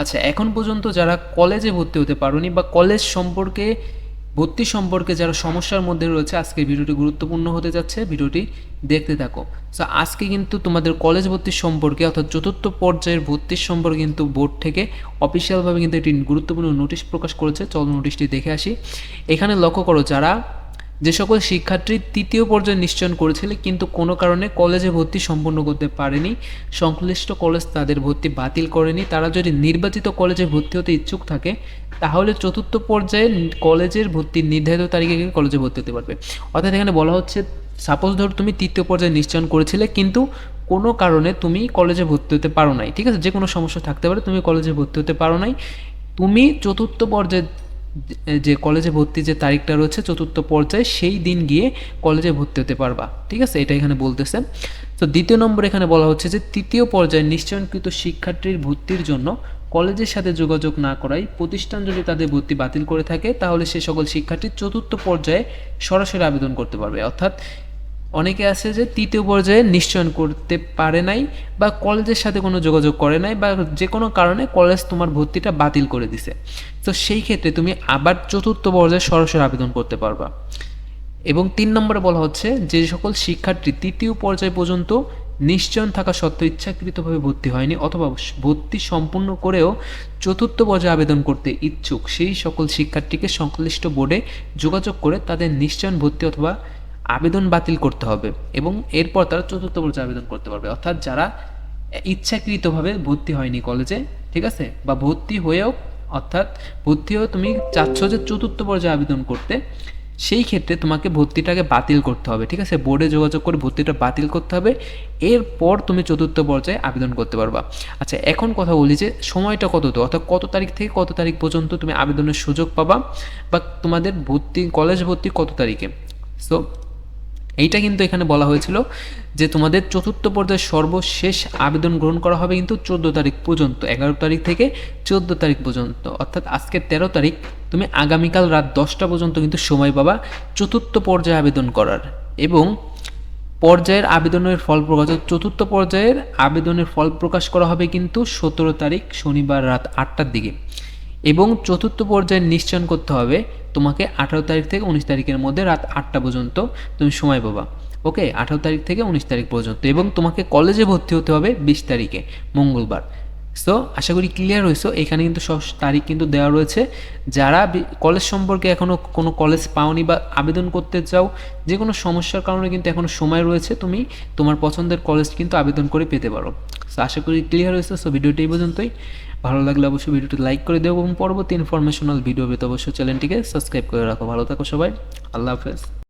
আচ্ছা এখন পর্যন্ত যারা কলেজে ভর্তি হতে পারোনি বা কলেজ সম্পর্কে, ভর্তি সম্পর্কে যারা সমস্যার মধ্যে রয়েছে, আজকের ভিডিওটি গুরুত্বপূর্ণ হতে যাচ্ছে, ভিডিওটি দেখতে থাকো। সো আজকে কিন্তু তোমাদের কলেজ ভর্তির সম্পর্কে অর্থাৎ চতুর্থ পর্যায়ের ভর্তির সম্পর্কে কিন্তু বোর্ড থেকে অফিসিয়ালভাবে কিন্তু একটি গুরুত্বপূর্ণ নোটিশ প্রকাশ করেছে। চল নোটিশটি দেখে আসি। এখানে লক্ষ্য করো, যারা যে সকল শিক্ষার্থী তৃতীয় পর্যায়ে নিশ্চয়ন করেছিল, কিন্তু কোনো কারণে কলেজে ভর্তি সম্পূর্ণ করতে পারেনি। সংশ্লিষ্ট কলেজ তাদের ভর্তি বাতিল করেনি। তারা যদি নির্বাচিত কলেজে ভর্তি হতে ইচ্ছুক থাকে, তাহলে চতুর্থ পর্যায়ে কলেজের ভর্তির নির্ধারিত তারিখে কলেজে ভর্তি হতে পারবে। অর্থাৎ এখানে বলা হচ্ছে সাপোজ ধর তুমি তৃতীয় পর্যায়ে নিশ্চয়ন করেছিলে, কিন্তু কোনো কারণে তুমি কলেজে ভর্তি হতে পারো নাই। ঠিক আছে? যে কোনো সমস্যা থাকতে পারে, তুমি কলেজে ভর্তি হতে পারো নাই। তুমি চতুর্থ পর্যায়ে যে কলেজে ভর্তি যে তারিখটা রয়েছে, চতুর্থ পর্যায়ে সেই দিন গিয়ে কলেজে ভর্তি হতে পারবা। ঠিক আছে? এটা এখানে বলতেছে। তো দ্বিতীয় নম্বর এখানে বলা হচ্ছে যে, তৃতীয় পর্যায়ে নিশ্চয়নকৃত শিক্ষার্থীর ভর্তির জন্য কলেজের সাথে যোগাযোগ না করাই প্রতিষ্ঠান যদি তাদের ভর্তি বাতিল করে থাকে, তাহলে সে সকল শিক্ষার্থী চতুর্থ পর্যায়ে সরাসরি আবেদন করতে পারবে। অর্থাৎ অনেকে আছে যে তৃতীয় পর্যায়ে নিশ্চয়ন করতে পারে নাই বা কলেজের সাথে কোনো যোগাযোগ করে নাই বা যে কোনো কারণে কলেজ তোমার ভর্তিটা বাতিল করে দিছে। তো সেই ক্ষেত্রে তুমি আবার চতুর্থ পর্যায়ে সরাসরি আবেদন করতে পারবা। এবং তিন নম্বরে বলা হচ্ছে যে সকল শিক্ষার্থী তৃতীয় পর্যায় পর্যন্ত নিশ্চয়ন থাকা সত্ত্বেও ইচ্ছাকৃতভাবে ভর্তি হয়নি অথবা ভর্তি সম্পূর্ণ করেও চতুর্থ পর্যায়ে আবেদন করতে ইচ্ছুক। সেই সকল শিক্ষার্থীকে সংশ্লিষ্ট বোর্ডে যোগাযোগ করে তাদের নিশ্চয়ন ভর্তি অথবা আবেদন বাতিল করতে হবে এবং এরপর তারা চতুর্থ পর্যায়ে আবেদন করতে পারবে। অর্থাৎ যারা ইচ্ছাকৃতভাবে ভর্তি হয়নি কলেজে, ঠিক আছে? বা ভর্তি হয়েও, অর্থাৎ ভর্তি হয়েও তুমি চাচ্ছ যে চতুর্থ পর্যায়ে আবেদন করতে, সেই ক্ষেত্রে তোমাকে ভর্তিটাকে বাতিল করতে হবে, ঠিক আছে? বোর্ডে যোগাযোগ করে ভর্তিটা বাতিল করতে হবে, এরপর তুমি চতুর্থ পর্যায়ে আবেদন করতে পারবা। আচ্ছা এখন কথা বলি যে সময়টা কত তো অর্থাৎ কত তারিখ থেকে কত তারিখ পর্যন্ত তুমি আবেদনের সুযোগ পাবা? বা তোমাদের ভর্তি, কলেজ ভর্তি কত তারিখে? সো এইটা কিন্তু এখানে বলা হয়েছিল যে তোমাদের চতুর্থ পর্যায়ে সর্বশেষ আবেদন গ্রহণ করা হবে কিন্তু চোদ্দ তারিখ পর্যন্ত, এগারো তারিখ থেকে চোদ্দ তারিখ পর্যন্ত। অর্থাৎ আজকে তেরো তারিখ, তুমি আগামীকাল রাত দশটা পর্যন্ত কিন্তু সময় পাবা চতুর্থ পর্যায়ে আবেদন করার। এবং পর্যায়ের আবেদনের ফল প্রকাশ, চতুর্থ পর্যায়ের আবেদনের ফল প্রকাশ করা হবে কিন্তু সতেরো তারিখ, শনিবার রাত আটটার দিকে। এবং চতুর্থ পর্যায়ে নিশ্চয়ন করতে হবে। তোমাকে আঠারো তারিখ থেকে উনিশ তারিখের মধ্যে রাত আটটা পর্যন্ত তুমি সময় পাবা। ওকে? আঠারো তারিখ থেকে উনিশ তারিখ পর্যন্ত এবং তোমাকে কলেজে ভর্তি হতে হবে বিশ তারিখে, মঙ্গলবার। সো আশা করি ক্লিয়ার হয়েছো। এখানে কিন্তু সব তারিখ কিন্তু দেওয়া রয়েছে। যারা কলেজ সম্পর্কে এখনও কোনো কলেজ পাওনি বা আবেদন করতে চাও, যে কোনো সমস্যার কারণে কিন্তু এখনও সময় রয়েছে, তুমি তোমার পছন্দের কলেজ কিন্তু আবেদন করে পেতে পারো। সো আশা করি ক্লিয়ার হয়েছে। সো ভিডিওটি এই পর্যন্তই। ভালো লাগলে অবশ্যই ভিডিওটি লাইক করে দেবো এবং পরবর্তী ইনফরমেশনাল ভিডিও পেতে অবশ্যই চ্যানেলটিকে সাবস্ক্রাইব করে রাখো। ভালো থাকো সবাই। আল্লাহ হাফেজ।